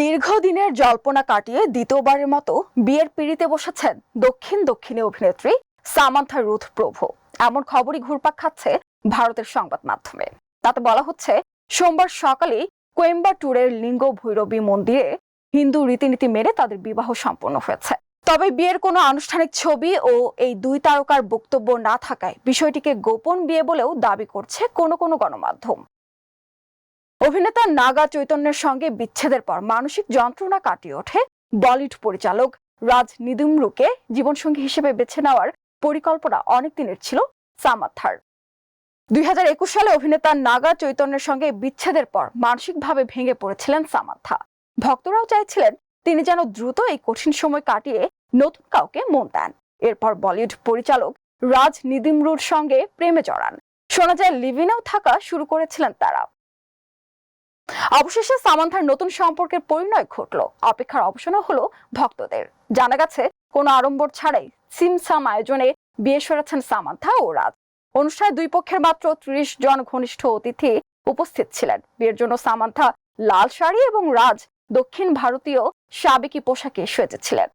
দীর্ঘদিনের জল্পনা কাটিয়ে দ্বিতীয়বারের মতো বিয়ের পিড়িতে বসেছেন দক্ষিণ দক্ষিণে অভিনেত্রী সামান্থা রুথ প্রভু। এমন খবরই ঘুরপাক খাচ্ছে ভারতের সংবাদ মাধ্যমে। তাতে বলা হচ্ছে, সোমবার সকালে কোয়েম্বাটুরের লিঙ্গ ভৈরবী মন্দিরে হিন্দু রীতিনীতি মেনে তাদের বিবাহ সম্পন্ন হয়েছে। তবে বিয়ের কোনো আনুষ্ঠানিক ছবি ও এই দুই তারকার বক্তব্য না থাকায় বিষয়টিকে গোপন বিয়ে বলেও দাবি করছে কোনো কোনো গণমাধ্যম। অভিনেতা নাগা চৈতন্যের সঙ্গে বিচ্ছেদের পর মানসিক যন্ত্রণা কাটিয়ে ওঠে বলিউড পরিচালক রাজ নিদুমরুকে জীবনসঙ্গী হিসেবে বেছে নেওয়ার পরিকল্পনা অনেক দিনের ছিল সামাথার দুই হাজার একুশ সালে অভিনেতা নাগা চৈতন্যের সঙ্গে বিচ্ছেদের পর মানসিকভাবে ভেঙে পড়েছিলেন সামান্থা ভক্তরাও চাইছিলেন তিনি যেন দ্রুত এই কঠিন সময় কাটিয়ে নতুন কাউকে মন দেন। এরপর বলিউড পরিচালক রাজ নিদিমরুর সঙ্গে প্রেমে জড়ান। শোনা যায়, লিভিনেও থাকা শুরু করেছিলেন তারা। অবশেষে সামান্থার নতুন সম্পর্কের পরিণয় ঘটল। অপেক্ষার অবসানও হলো ভক্তদের। জানা গেছে, কোনো আড়ম্বর ছাড়াই সিমসাম আয়োজনে বিয়ে সরেছেন সামান্থা ও রাজ। অনুষ্ঠানে দুই পক্ষের মাত্র ত্রিশ জন ঘনিষ্ঠ অতিথি উপস্থিত ছিলেন। বিয়ের জন্য সামান্থা লাল শাড়ি এবং রাজ দক্ষিণ ভারতীয় সাবেকি পোশাকে সেজেছিলেন।